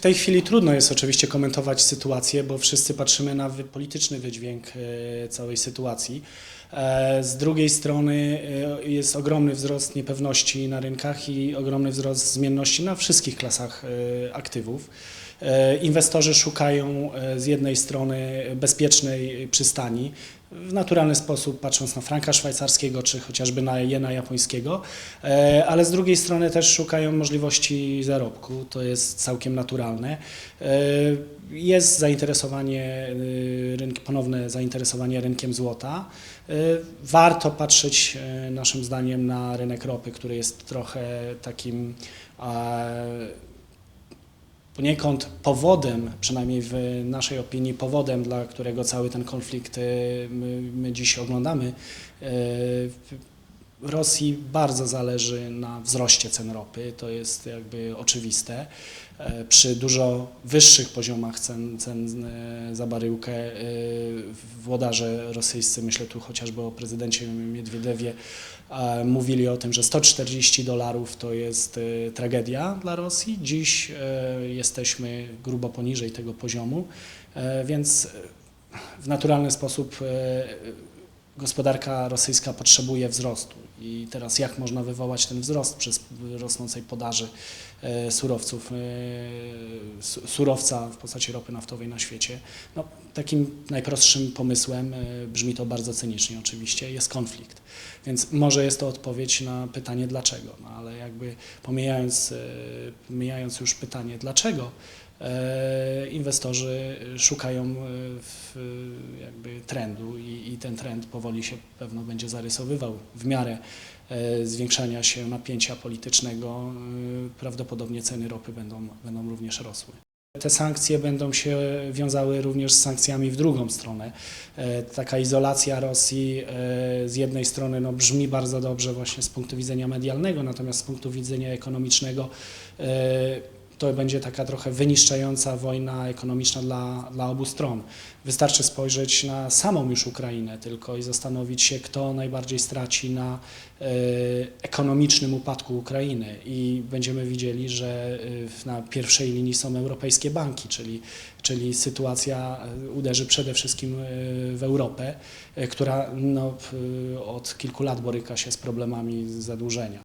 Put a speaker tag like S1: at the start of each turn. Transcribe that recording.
S1: tej chwili trudno jest oczywiście komentować sytuację, bo wszyscy patrzymy na polityczny wydźwięk e, całej sytuacji. E, Z drugiej strony e, jest ogromny wzrost niepewności na rynkach i ogromny wzrost zmienności na wszystkich klasach aktywów. Inwestorzy szukają z jednej strony bezpiecznej przystani, w naturalny sposób patrząc na franka szwajcarskiego czy chociażby na jena japońskiego, e, ale z drugiej strony też szukają możliwości zarobku, to jest całkiem naturalne. E, Jest zainteresowanie e, ponowne zainteresowanie rynkiem złota. Warto patrzeć naszym zdaniem na rynek ropy, który jest trochę takim poniekąd powodem, przynajmniej w naszej opinii, powodem, dla którego cały ten konflikt e, my, my dziś oglądamy. Rosji bardzo zależy na wzroście cen ropy, to jest jakby oczywiste. E, Przy dużo wyższych poziomach cen, cen e, za baryłkę e, włodarze rosyjscy, myślę tu chociażby o prezydencie Miedwiedewie, mówili o tym, że 140 dolarów to jest tragedia dla Rosji. Dziś jesteśmy grubo poniżej tego poziomu, więc w naturalny sposób gospodarka rosyjska potrzebuje wzrostu. I teraz jak można wywołać ten wzrost przez rosnącej podaży e, surowców, e, su- surowca w postaci ropy naftowej na świecie? No, takim najprostszym pomysłem, e, brzmi to bardzo cynicznie oczywiście, jest konflikt. Więc może jest to odpowiedź na pytanie dlaczego, no, ale jakby pomijając, pomijając już pytanie dlaczego, inwestorzy szukają e, jakby trendu i, i ten trend powoli się pewno będzie zarysowywał w miarę e, zwiększania się napięcia politycznego. e, Prawdopodobnie ceny ropy będą, będą również rosły. Te sankcje będą się wiązały również z sankcjami w drugą stronę. E, Taka izolacja Rosji e, z jednej strony no, brzmi bardzo dobrze właśnie z punktu widzenia medialnego, natomiast z punktu widzenia ekonomicznego e, to będzie taka trochę wyniszczająca wojna ekonomiczna dla, dla obu stron. Wystarczy spojrzeć na samą już Ukrainę tylko i zastanowić się, kto najbardziej straci na e, ekonomicznym upadku Ukrainy i będziemy widzieli, że e, na pierwszej linii są europejskie banki, czyli, czyli sytuacja e, uderzy przede wszystkim w Europę, która no, od kilku lat boryka się z problemami zadłużenia.